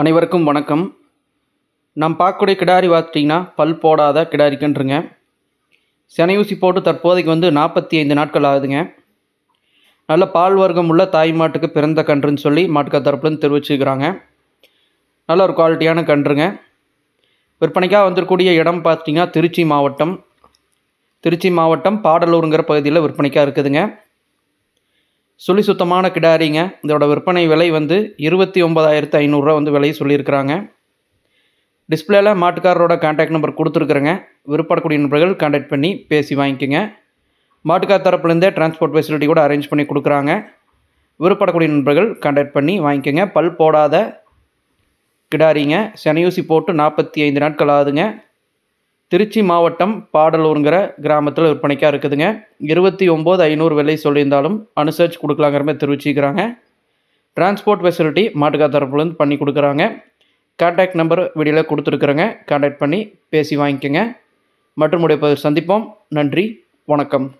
அனைவருக்கும் வணக்கம். நாம் பார்க்கக்கூடிய கிடாரி பார்த்துட்டிங்கன்னா பல் போடாத கிடாரிக்கன்றுங்க. செனையூசி போட்டு தற்போதைக்கு வந்து நாற்பத்தி ஐந்து நாட்கள் ஆகுதுங்க. நல்ல பால் வர்க்கம் உள்ள தாய் மாட்டுக்கு பிறந்த கன்றுன்னு சொல்லி மாட்டுக்கார் தரப்புலேருந்து தெரிவிச்சுக்கிறாங்க நல்ல ஒரு குவாலிட்டியான கன்றுங்க. விற்பனைக்காக வந்திருக்கூடிய இடம் பார்த்திங்கன்னா திருச்சி மாவட்டம். திருச்சி மாவட்டம் பாடலூருங்கிற பகுதியில் விற்பனைக்காக இருக்குதுங்க. சுழி சுத்தமான கிடாரிங்க. இதோட விற்பனை விலை வந்து இருபத்தி ஒம்பதாயிரத்து ஐநூறுரூவா வந்து விலையை சொல்லியிருக்கிறாங்க. டிஸ்பிளேல மாட்டுக்காரரோட கான்டாக்ட் நம்பர் கொடுத்துருக்குறேங்க. விருப்பப்படக்கூடிய நண்பர்கள் கான்டாக்ட் பண்ணி பேசி வாங்கிக்கோங்க. மாட்டுக்கார் தரப்புலேருந்தே டிரான்ஸ்போர்ட் ஃபெசிலிட்டி கூட அரேஞ்ச் பண்ணி கொடுக்குறாங்க. விருப்பப்படக்கூடிய நண்பர்கள் கான்டாக்ட் பண்ணி வாங்கிக்கோங்க. பல் போடாத கிடாரிங்க. செனையூசி போட்டு நாற்பத்தி ஐந்து நாட்கள் ஆகுதுங்க. திருச்சி மாவட்டம் பாடலூருங்கிற கிராமத்தில் விற்பனைக்காக இருக்குதுங்க. இருபத்தி ஒம்பது ஐநூறு விலை சொல்லியிருந்தாலும் அனுசரிச்சு கொடுக்கலாங்கிற மாதிரி தெரிவிச்சுக்கிறாங்க. டிரான்ஸ்போர்ட் ஃபெசிலிட்டி மாட்டுக்கா தரப்புலேருந்து பண்ணி கொடுக்குறாங்க. கான்டாக்ட் நம்பர் வீடியோவில் கொடுத்துருக்குறேங்க. கான்டாக்ட் பண்ணி பேசி வாங்கிக்கோங்க. மற்றும் உடைய சந்திப்போம். நன்றி. வணக்கம்.